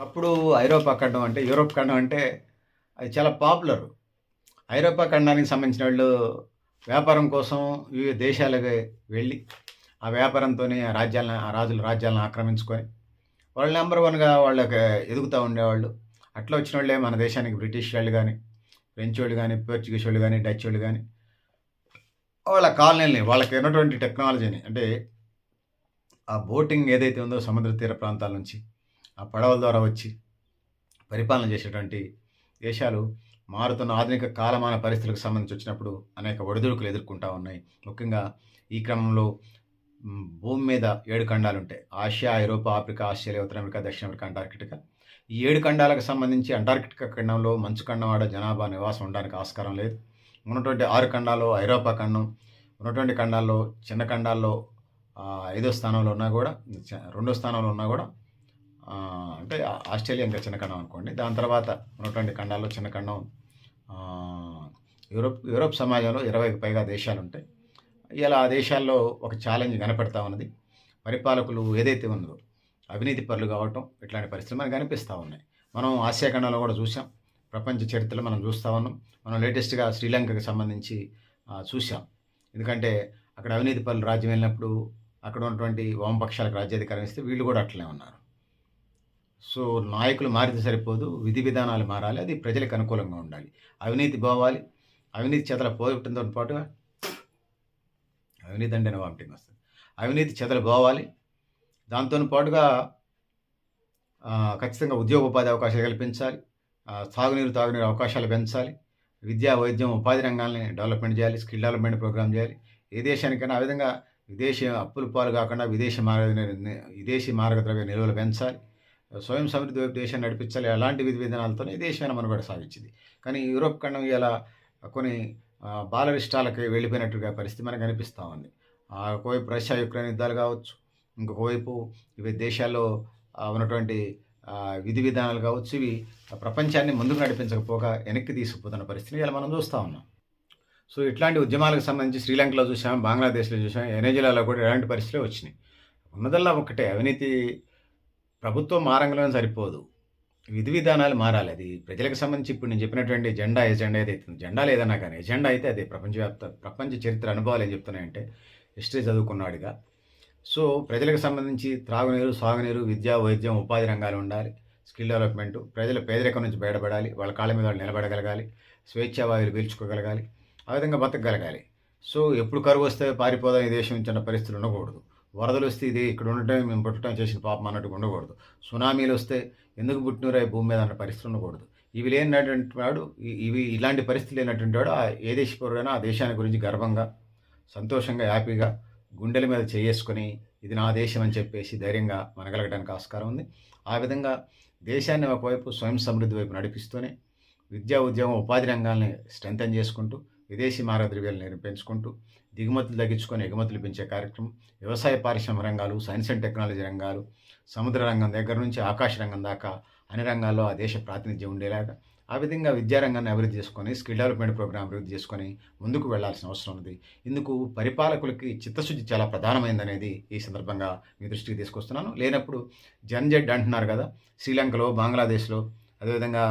అప్పుడు ఐరోపా ఖండం అంటే యూరోప్ ఖండం అంటే అది చాలా పాపులర్. ఐరోపా ఖండానికి సంబంధించిన వాళ్ళు వ్యాపారం కోసం వివిధ దేశాలకు వెళ్ళి ఆ వ్యాపారంతోనే ఆ రాజ్యాలను ఆ రాజులు రాజ్యాలను ఆక్రమించుకొని వాళ్ళు నెంబర్ వన్గా వాళ్ళకి ఎదుగుతూ ఉండేవాళ్ళు. అట్లా వచ్చిన వాళ్ళే మన దేశానికి బ్రిటిష్ వాళ్ళు కానీ ఫ్రెంచ్ వాళ్ళు కానీ పోర్చుగీస్ వాళ్ళు కానీ డచ్ వాళ్ళు కానీ వాళ్ళ కాలనీలని వాళ్ళకి ఉన్నటువంటి టెక్నాలజీని అంటే ఆ బోటింగ్ ఏదైతే ఉందో సముద్ర తీర ప్రాంతాల నుంచి ఆ పడవల ద్వారా వచ్చి పరిపాలన చేసేటువంటి దేశాలు మారుతున్న ఆధునిక కాలమాన పరిస్థితులకు సంబంధించి వచ్చినప్పుడు అనేక ఒడిదుడుకులు ఎదుర్కొంటా ఉన్నాయి. ముఖ్యంగా ఈ క్రమంలో భూమి మీద ఏడు ఖండాలు ఉంటాయి. ఆసియా ఐరోపా ఆఫ్రికా ఆస్ట్రేలియా ఉత్తర అమెరికా దక్షిణ అమెరికా అంటార్కిటికా. ఈ ఏడు ఖండాలకు సంబంధించి అంటార్కిటికా ఖండంలో మంచు ఖండం ఆడ జనాభా నివాసం ఉండడానికి ఆస్కారం లేదు. ఉన్నటువంటి ఆరు ఖండాల్లో ఐరోపా ఖండం ఉన్నటువంటి ఖండాల్లో చిన్న ఖండాల్లో ఐదో స్థానంలో ఉన్నా కూడా రెండో స్థానంలో ఉన్నా కూడా అంటే ఆ- ఆస్ట్రేలియా ఇంకా చిన్న ఖండం అనుకోండి. దాని తర్వాత ఉన్నటువంటి ఖండాల్లో చిన్న ఖండం యూరోప్ యూరోప్ సమాజంలో ఇరవైకి పైగా దేశాలు ఉంటాయి ఇలా ఆ దేశాల్లో ఒక ఛాలెంజ్ కనపడతా ఉన్నది. పరిపాలకులు ఏదైతే ఉందో అవినీతి పరులు కావటం ఇట్లాంటి పరిస్థితులు మనకు కనిపిస్తూ ఉన్నాయి. మనం ఆసియా ఖండంలో కూడా చూసాం ప్రపంచ చరిత్రలో మనం చూస్తూ ఉన్నాం. మనం లేటెస్ట్గా శ్రీలంకకి సంబంధించి చూసాం ఎందుకంటే అక్కడ అవినీతి పరులు రాజ్యం వెళ్ళినప్పుడు అక్కడ ఉన్నటువంటి వామపక్షాలకు రాజ్యాధికారం ఇస్తే వీళ్ళు కూడా అట్లనే ఉన్నారు. సో నాయకులు మారితే సరిపోదు విధి విధానాలు మారాలి అది ప్రజలకు అనుకూలంగా ఉండాలి. అవినీతి పోవాలి అవినీతి చేతల పోవటంతో పాటుగా అవినీతి అంటే వామిటింగ్ వస్తుంది. అవినీతి చేతలు పోవాలి దాంతో పాటుగా ఖచ్చితంగా ఉద్యోగ ఉపాధి అవకాశాలు కల్పించాలి తాగునీరు సాగునీరు తాగునీరు అవకాశాలు పెంచాలి విద్యా వైద్యం ఉపాధి రంగాల్ని డెవలప్మెంట్ చేయాలి స్కిల్ డెవలప్మెంట్ ప్రోగ్రామ్ చేయాలి. ఏ దేశానికైనా ఆ విధంగా విదేశీ అప్పుల పాలు కాకుండా విదేశీ మార్గ విదేశీ మార్గద్రవ్య నిల్వలు పెంచాలి. స్వయం సమృద్ధి వైపు దేశాన్ని నడిపించాలి అలాంటి విధి విధానాలతోనే ఈ దేశమైన మనుగడ సాగించింది. కానీ యూరోప్ ఖండం ఇలా కొన్ని బాలరిష్టాలకి వెళ్ళిపోయినట్టుగా పరిస్థితి మనకు కనిపిస్తూ ఉంది. ఆ, ఒకవైపు రష్యా యుక్రెయిన్ యుద్ధాలు కావచ్చు ఇంకొక వైపు ఇవి దేశాల్లో ఉన్నటువంటి విధి విధానాలు కావచ్చు ఇవి ప్రపంచాన్ని ముందుకు నడిపించకపోగా వెనక్కి తీసుకుపోతున్న పరిస్థితిని ఇలా మనం చూస్తూ ఉన్నాం. సో ఇట్లాంటి ఉద్యమాలకు సంబంధించి శ్రీలంకలో చూసాం బంగ్లాదేశ్లో చూసాం వెనేజులాలో కూడా ఇలాంటి పరిస్థితులు వచ్చినాయి. ఉన్నదల్లా ఒకటే అవినీతి ప్రభుత్వం మారంగంలోనే సరిపోదు. విధి విధానాలు మారాలి. అది ప్రజలకు సంబంధించి ఇప్పుడు నేను చెప్పినటువంటి జెండా ఎజెండా ఏదైతే జెండా లేదన్నా కానీ ఎజెండా అయితే అది ప్రపంచవ్యాప్త ప్రపంచ చరిత్ర అనుభవాలు ఏం చెప్తున్నాయంటే హిస్టరీ చదువుకున్నాడుగా. సో ప్రజలకు సంబంధించి త్రాగునీరు సాగునీరు విద్య వైద్యం ఉపాధి రంగాలు ఉండాలి. స్కిల్ డెవలప్మెంట్ ప్రజల పేదరికం నుంచి బయటపడాలి. వాళ్ళ కాళ్ళ మీద వాళ్ళు నిలబడగలగాలి. స్వేచ్ఛావాయులు పీల్చుకోగలగాలి. ఆ విధంగా బతకగలగాలి. సో ఎప్పుడు కరువు వస్తే పారిపోదాం ఈ దేశం నుంచి అన్న పరిస్థితులు ఉండకూడదు. వరదలు వస్తే ఇది ఇక్కడ ఉండటం మేము పుట్టడం చేసిన పాపం అన్నట్టు ఉండకూడదు. సునామీలు వస్తే ఎందుకు పుట్టినరా భూమి మీద అన్న పరిస్థితి ఉండకూడదు. ఇవి లేనటువంటి వాడు ఇవి ఇలాంటి పరిస్థితి లేనటువంటి వాడు ఆ ఏ దేశ ఆ దేశాన్ని గురించి గర్వంగా సంతోషంగా హ్యాపీగా గుండెల మీద చేసుకొని ఇది నా దేశం అని చెప్పేసి ధైర్యంగా మనగలగడానికి ఆస్కారం ఉంది. ఆ విధంగా దేశాన్ని ఒకవైపు స్వయం సమృద్ధి వైపు నడిపిస్తూనే విద్యా ఉద్యోగం ఉపాధి రంగాల్ని స్ట్రెంథన్ చేసుకుంటూ విదేశీ మార్గద్రవ్యాలను పెంచుకుంటూ దిగుమతులు తగ్గించుకొని ఎగుమతులు పెంచే కార్యక్రమం వ్యవసాయ పారిశ్రమ రంగాలు సైన్స్ అండ్ టెక్నాలజీ రంగాలు సముద్ర రంగం దగ్గర నుంచి ఆకాశ రంగం దాకా అన్ని రంగాల్లో ఆ దేశ ప్రాతినిధ్యం ఉండేలాగా ఆ విధంగా విద్యారంగాన్ని అభివృద్ధి చేసుకొని స్కిల్ డెవలప్మెంట్ ప్రోగ్రామ్ అభివృద్ధి చేసుకొని ముందుకు వెళ్ళాల్సిన అవసరం ఉంది ఇందుకు పరిపాలకులకి చిత్తశుద్ధి చాలా ప్రధానమైందనేది ఈ సందర్భంగా మీ దృష్టికి తీసుకొస్తున్నాను. లేనప్పుడు జన్జెడ్ అంటున్నారు కదా శ్రీలంకలో బంగ్లాదేశ్లో అదేవిధంగా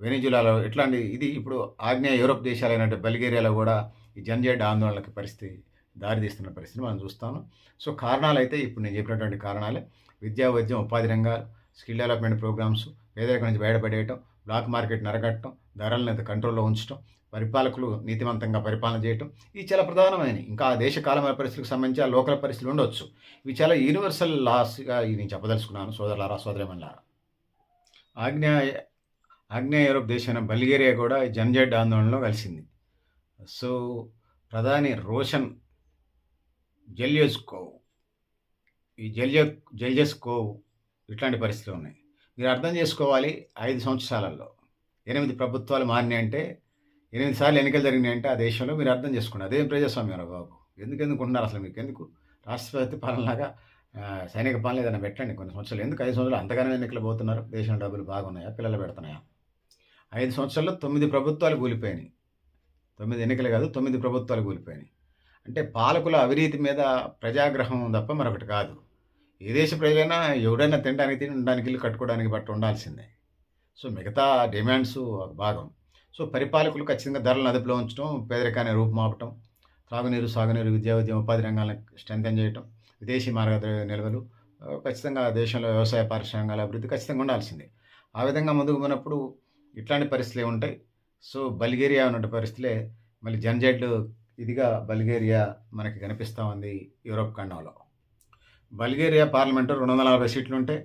వెనిజులాలో ఇట్లాంటి ఇది ఇప్పుడు ఆగ్నేయ యూరోప్ దేశాలైనటువంటి బల్గేరియాలో కూడా ఈ జన్జెడ్ ఆందోళనకి పరిస్థితి దారితీస్తున్న పరిస్థితి మనం చూస్తాము సో కారణాలు అయితే ఇప్పుడు నేను చెప్పినటువంటి కారణాలే. విద్యా వైద్యం ఉపాధి రంగాలు స్కిల్ డెవలప్మెంట్ ప్రోగ్రామ్స్ పేదరికం నుంచి బయటపడేయటం బ్లాక్ మార్కెట్ నరగట్టడం ధరలను కంట్రోల్లో ఉంచడం పరిపాలకులు నీతివంతంగా పరిపాలన చేయటం ఇవి చాలా ప్రధానమైనవి. ఇంకా ఆ దేశ కాలమైన పరిస్థితులకు సంబంధించి ఆ లోకల్ పరిస్థితులు ఉండొచ్చు. ఇవి చాలా యూనివర్సల్ లాస్గా ఇవి నేను చెప్పదలుచుకున్నాను సోదరులారా సోదరమల్లారా ఆగ్నేయ ఆగ్నేయ యూరోప్ దేశమైన బల్గేరియా కూడా ఈ జన్జెడ్ ఆందోళనలో కలిసింది. సో ప్రధాని రోషన్ జెల్యోస్కోవ్ ఈ జెల్యో జెల్జెస్కోవ్ ఇట్లాంటి పరిస్థితులు ఉన్నాయి. మీరు అర్థం చేసుకోవాలి ఐదు సంవత్సరాలలో. ఎనిమిది ప్రభుత్వాలు మారినాయంటే ఎనిమిది సార్లు ఎన్నికలు జరిగినాయి అంటే ఆ దేశంలో మీరు అర్థం చేసుకోండి. అదేం ప్రజాస్వామ్యం బాబు? ఎందుకు ఎందుకుంటున్నారు అసలు మీకు? ఎందుకు? రాష్ట్రపతి పాలనలాగా సైనిక పాలన ఏదైనా పెట్టండి కొన్ని సంవత్సరాలు. ఎందుకు ఐదు సంవత్సరాలు? అంతగానే ఎన్నికలు పోతున్నారు. దేశంలో డబ్బులు బాగున్నాయా? పిల్లలు పెడుతున్నాయా? ఐదు సంవత్సరాల్లో తొమ్మిది ప్రభుత్వాలు కూలిపోయినాయి. తొమ్మిది ఎన్నికలు కాదు తొమ్మిది ప్రభుత్వాలు కూలిపోయినాయి. అంటే పాలకుల అవినీతి మీద ప్రజాగ్రహం తప్ప మరొకటి కాదు. ఏ దేశ ప్రజలైనా ఎవడైనా తినడానికి తిని ఉండడానికి ఇల్లు కట్టుకోవడానికి బట్టి ఉండాల్సిందే. సో మిగతా డిమాండ్స్ ఒక భాగం. సో పరిపాలకులు ఖచ్చితంగా ధరలను అదుపులో ఉంచడం పేదరికాన్ని రూపుమాపటం త్రాగునీరు సాగునీరు విద్యా ఉద్యమ ఉపాధి రంగాలను స్ట్రెంగ్తన్ చేయటం విదేశీ మార్గద్రవ్య నిల్వలు ఆ, ఖచ్చితంగా దేశంలో వ్యవసాయ పారిశ్రామికాల అభివృద్ధి ఖచ్చితంగా ఉండాల్సిందే. ఆ విధంగా ముందుకు పోయినప్పుడు ఇట్లాంటి పరిస్థితులు ఉంటాయి సో బల్గేరియా ఉన్నటువంటి పరిస్థితులే మళ్ళీ జంజెడ్లు ఇదిగా బల్గేరియా మనకి కనిపిస్తూ ఉంది యూరోప్ ఖండంలో. బల్గేరియా పార్లమెంటు రెండు వందల నలభై సీట్లు ఉంటే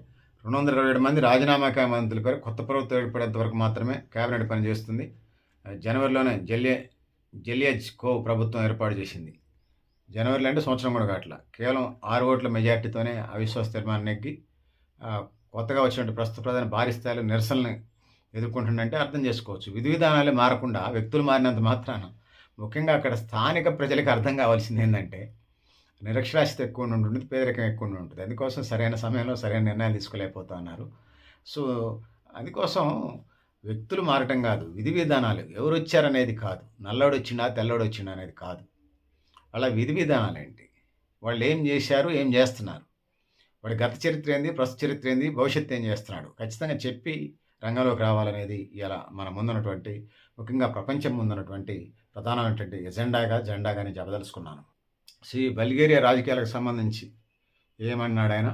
రెండు వందల ఇరవై ఏడు మంది రాజీనామా మంత్రుల పేరు కొత్త ప్రభుత్వం ఏర్పడేంత వరకు మాత్రమే కేబినెట్ పనిచేస్తుంది జనవరిలోనే జల్యే జలియజ్ కో ప్రభుత్వం ఏర్పాటు చేసింది. జనవరిలో అంటే సంవత్సరం కూడా కాట్ల కేవలం ఆరు ఓట్ల మెజార్టీతోనే అవిశ్వాస తీర్మానం నెగ్గి కొత్తగా వచ్చినటువంటి ప్రస్తుత ప్రధాని భారీ స్థాయిలో నిరసనల్ని ఎదుర్కొంటుందంటే అర్థం చేసుకోవచ్చు. విధి విధానాలే మారకుండా వ్యక్తులు మారినంత మాత్రాన ముఖ్యంగా అక్కడ స్థానిక ప్రజలకు అర్థం కావాల్సింది ఏంటంటే నిరక్షరాస్యత ఎక్కువ ఉంటుంది పేదరికం ఎక్కువ ఉంటుంది అందుకోసం సరైన సమయంలో సరైన నిర్ణయాలు తీసుకోలేకపోతా ఉన్నారు. సో అందుకోసం వ్యక్తులు మారటం కాదు విధి విధానాలు ఎవరు వచ్చారనేది కాదు. నల్లోడు వచ్చిండా తెల్లోడు వచ్చిండా అనేది కాదు. అలా విధి విధానాలు ఏంటి వాళ్ళు ఏం చేశారు ఏం చేస్తున్నారు? వాడి గత చరిత్ర ఏంది ప్రస్తుత చరిత్ర ఏంది భవిష్యత్తు ఏం చేస్తున్నాడు? ఖచ్చితంగా చెప్పి రంగంలోకి రావాలనేది ఇలా మన ముందున్నటువంటి ముఖ్యంగా ప్రపంచం ముందున్నటువంటి ప్రధానమైనటువంటి ఎజెండాగా జెండాగా నేను చెప్పదలుచుకున్నాను. శ్రీ బల్గేరియా రాజకీయాలకు సంబంధించి ఏమన్నాడు ఆయన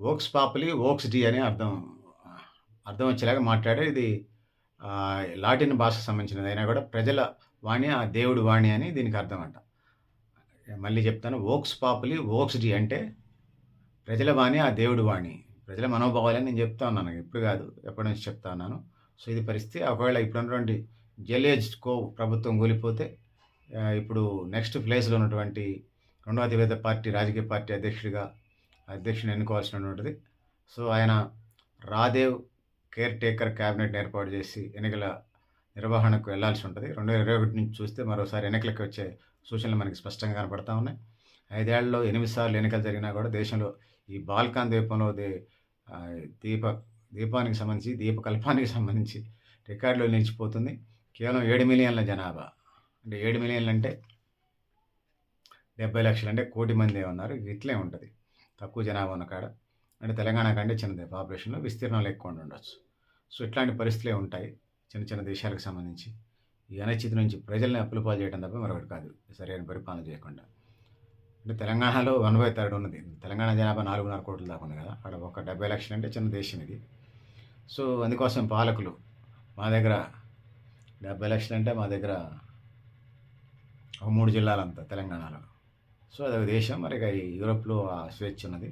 ఓక్స్ పాపులి ఓక్స్ డి అని అర్థం అర్థం వచ్చేలాగా మాట్లాడే ఇది లాటిన్ భాషకు సంబంధించినది అయినా కూడా ప్రజల వాణి ఆ దేవుడి వాణి అని దీనికి అర్థం అంట మళ్ళీ చెప్తాను ఓక్స్ పాపులి ఓక్స్ డి అంటే ప్రజల వాణి ఆ దేవుడి వాణి. ప్రజల మనోభావాలని నేను చెప్తా ఉన్నాను. ఇప్పుడు కాదు. ఎప్పటి నుంచి చెప్తా ఉన్నాను. సో ఇది పరిస్థితి. ఒకవేళ ఇప్పుడు ఉన్నటువంటి జలేజ్ కో ప్రభుత్వం కూలిపోతే ఇప్పుడు నెక్స్ట్ ప్లేస్లో ఉన్నటువంటి రెండో అతిపెద్ద పార్టీ రాజకీయ పార్టీ అధ్యక్షుడిగా అధ్యక్షుని ఎన్నుకోవాల్సినటువంటిది సో ఆయన రాదేవ్ కేర్ టేకర్ క్యాబినెట్ ఏర్పాటు చేసి ఎన్నికల నిర్వహణకు వెళ్ళాల్సి ఉంటుంది. రెండు వేల ఇరవై ఒకటి నుంచి చూస్తే మరోసారి ఎన్నికలకు వచ్చే సూచనలు మనకి స్పష్టంగా కనపడతా ఉన్నాయి. ఐదేళ్ళలో ఎనిమిది సార్లు ఎన్నికలు జరిగినా కూడా దేశంలో ఈ బాల్కాన్ ద్వీపంలో దే దీప దీపానికి సంబంధించి దీపకల్పానికి సంబంధించి రికార్డులో నిలిచిపోతుంది. కేవలం ఏడు మిలియన్ల జనాభా. అంటే ఏడు మిలియన్లు అంటే డెబ్బై లక్షలు అంటే కోటి మంది ఉన్నారు. ఇట్లే ఉంటుంది. తక్కువ జనాభా ఉన్న కాడ. అంటే తెలంగాణ కంటే చిన్నది. పాపులేషన్లో విస్తీర్ణాలు ఎక్కువ ఉండొచ్చు. సో ఇట్లాంటి పరిస్థితులే ఉంటాయి చిన్న చిన్న దేశాలకు సంబంధించి. ఈ అనిశ్చితి నుంచి ప్రజల్ని అప్పులు పాలు చేయడం తప్ప మరొకటి కాదు. సరైన పరిపాలన చేయకుండా. అంటే తెలంగాణలో వన్ బై థర్డ్ ఉన్నది. తెలంగాణ జనాభా నాలుగున్నర కోట్ల దాకా ఉంది కదా. అక్కడ ఒక డెబ్బై లక్షలు అంటే చిన్న దేశం ఇది. సో అందుకోసం పాలకులు మా దగ్గర డెబ్బై లక్షలు అంటే మా దగ్గర ఒక మూడు జిల్లాలంతా తెలంగాణలో. సో అదొక దేశం. మరి ఇక ఈ యూరోప్లో ఆ స్వేచ్ఛ ఉన్నది.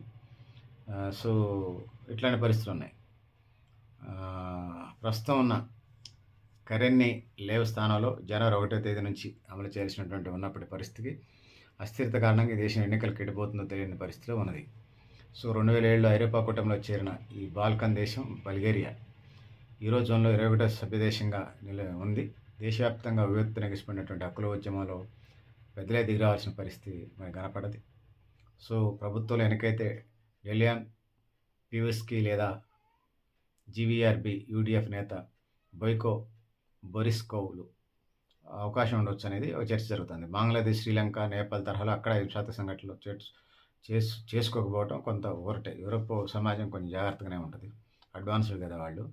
సో ఇట్లాంటి పరిస్థితులు ఉన్నాయి. ప్రస్తుతం ఉన్న కరెన్ని లేవ స్థానంలో జనవరి ఒకటో తేదీ నుంచి అమలు చేయాల్సినటువంటి ఉన్నప్పటి పరిస్థితికి అస్థిరత కారణంగా ఈ దేశం ఎన్నికలకు ఎడిపోతుందో తెలియని పరిస్థితిలో ఉన్నది. సో రెండు వేల ఏడులో ఐరోపా కూటమిలో చేరిన ఈ బాల్కన్ దేశం బల్గేరియా. ఈరోజు జోన్లో ఇరవై ఒకటో సభ్యదేశంగా నిల ఉంది. దేశవ్యాప్తంగా వివత్తు నెగిసిపోయినటువంటి హక్కుల ఉద్యమంలో పెద్దలే దిగిరావాల్సిన పరిస్థితి మనకు కనపడది. సో ప్రభుత్వంలో వెనకైతే డెలియాన్ పివిస్కి లేదా జీవీఆర్బి యూడిఎఫ్ నేత బొయ్కో బొరిస్కోవ్లు అవకాశం ఉండొచ్చు అనేది చర్చ జరుగుతుంది. బంగ్లాదేశ్ శ్రీలంక నేపాల్ తరహాలో అక్కడ హింసాత్మక సంఘటనలు చేర్చు చేసు చేసుకోకపోవడం కొంత ఓరటే యూరప్ సమాజం కొంచెం జాగ్రత్తగానే ఉంటుంది. అడ్వాన్స్డ్ కదా వాళ్ళు.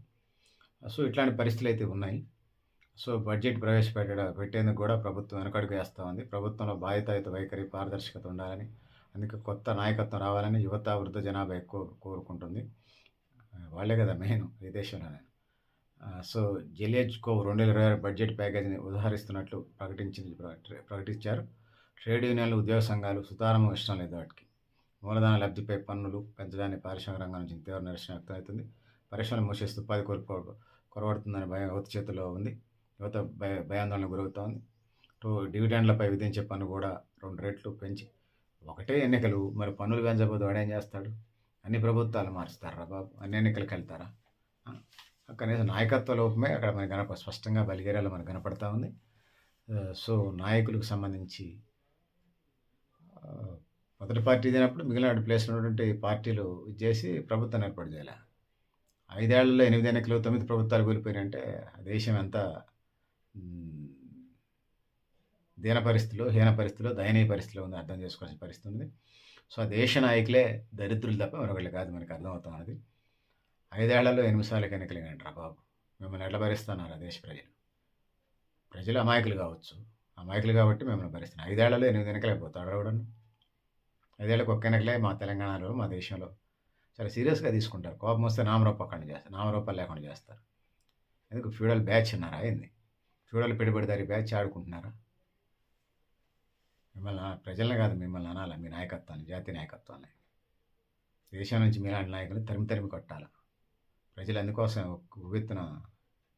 సో ఇట్లాంటి పరిస్థితులు అయితే ఉన్నాయి. సో బడ్జెట్ ప్రవేశపెట్ట పెట్టేందుకు కూడా ప్రభుత్వం వెనకడుగు వేస్తూ ఉంది. ప్రభుత్వంలో బాధ్యతాయుత వైఖరి పారదర్శకత ఉండాలని అందుకే కొత్త నాయకత్వం రావాలని యువత వృద్ధ జనాభా ఎక్కువ కోరుకుంటుంది. వాళ్ళే కదా మెయిన్ ఈ దేశంలోనే. నేను సో జెలియజ్కో రెండు వేల ఇరవై ఆరు బడ్జెట్ ప్యాకేజీని ఉదహరిస్తున్నట్లు ప్రకటించింది ప్రకటించారు. ట్రేడ్ యూనియన్లు ఉద్యోగ సంఘాలు సుతారం ఇష్టం లేదు వాటికి. మూలధన లబ్ధిపై పన్నులు పెంచడానికి పారిశ్రామిక రంగం నుంచి తీవ్ర నిరసన వ్యక్తమవుతుంది పరిశ్రమలు మూసేస్తూ ఉపాధి కోల్పో కొరవడుతుందని భయం యువత చేతిలో ఉంది. యువత భయ భయాందోళన గురవుతోంది. టూ డివిడెండ్లపై విధించే పన్ను కూడా రెండు రెట్లు పెంచి ఒకటే ఎన్నికలు మరి పన్నులు పెంచబోదు వాడేం చేస్తాడు? అన్ని ప్రభుత్వాలు మారుస్తారా బాబు? అన్ని ఎన్నికలకు వెళ్తారా? కనీసం నాయకత్వ లోపమే అక్కడ మనకి కనప స్పష్టంగా బలిగేరాలో మనకు కనపడతా ఉంది. సో నాయకులకు సంబంధించి మొదటి పార్టీ అయినప్పుడు మిగిలిన ప్లేస్లో ఉన్నటువంటి పార్టీలు ఇది చేసి ప్రభుత్వం ఏర్పాటు చేయాలి? ఐదేళ్ళలో ఎనిమిది ఎన్నికలు తొమ్మిది ప్రభుత్వాలు కూలిపోయినాయంటే ఆ దేశం ఎంత దీన పరిస్థితిలో హీన పరిస్థితిలో దయనీయ పరిస్థితిలో ఉంది అర్థం చేసుకోవాల్సిన పరిస్థితి ఉంది సో ఆ దేశ నాయకులే దరిద్రులు తప్ప మరొకళ్ళు కాదు మనకు అర్థమవుతా ఉన్నది. ఐదేళ్ళలో ఎనిమిది సార్లు ఎన్నికలు అంటారా బాబు. మిమ్మల్ని ఎట్లా భరిస్తున్నారు దేశ ప్రజలు? ప్రజలు అమాయకులు కావచ్చు. అమాయకులు కాబట్టి మిమ్మల్ని భరిస్తున్నారు. ఐదేళ్ళలో ఎనిమిది ఎన్నికలు అయిపోతాడు రావడం ఐదేళ్ళకి ఒక్క ఎన్నికలే మా తెలంగాణలో మా దేశంలో. చాలా సీరియస్గా తీసుకుంటారు. కోపం వస్తే నామరూపకంగా చేస్తారు. నామరూపాలు లేకుండా చేస్తారు. ఎందుకు? ఫ్యూడల్ బ్యాచ్ ఉన్నారా? అయింది ఫ్యూడల్ పెట్టుబడిదారి బ్యాచ్ ఆడుకుంటున్నారా? మిమ్మల్ని ప్రజలను కాదు మిమ్మల్ని అనాలి. మీ నాయకత్వాన్ని జాతీయ నాయకత్వాన్ని. దేశం నుంచి మీలాంటి నాయకులు తరిమి తరిమి కొట్టాలా? ప్రజలు అందుకోసం ఉవ్వెత్తున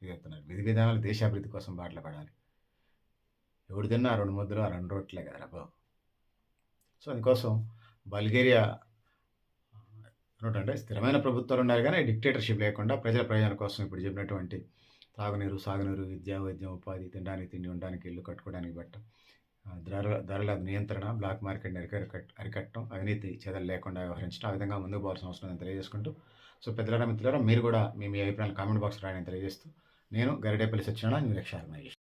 ఇదెత్తున్నారు విధి విధానాలు దేశాభివృద్ధి కోసం బాటలు పడాలి. ఎవడు తిన్నా రెండు ముద్దలు ఆ రెండు రోట్లే కదా బాబు. సో అందుకోసం బల్గేరియా అంటే స్థిరమైన ప్రభుత్వాలు ఉన్నారు కానీ డిక్టేటర్షిప్ లేకుండా ప్రజల ప్రయోజనం కోసం ఇప్పుడు చెప్పినటువంటి తాగునీరు సాగునీరు విద్య వైద్యం ఉపాధి తినడానికి తిండి ఉండడానికి ఇల్లు కట్టుకోవడానికి బట్ట ధరల ధరల నియంత్రణ బ్లాక్ మార్కెట్ని అరికట్ అరికట్టడం అవినీతి చెదలు లేకుండా వ్యవహరించడం ఆ విధంగా ముందుకు పోవాల్సిన అవసరం తెలియజేసుకుంటూ సో పెద్దల మిత్రులారా మీరు కూడా మీ మీ అభిప్రాయాలు కామెంట్ బాక్స్ రాయని తెలియజేస్తూ నేను గరిడేపల్లి సత్యనారాయణ న్యూ ఆర్గనైజేషన్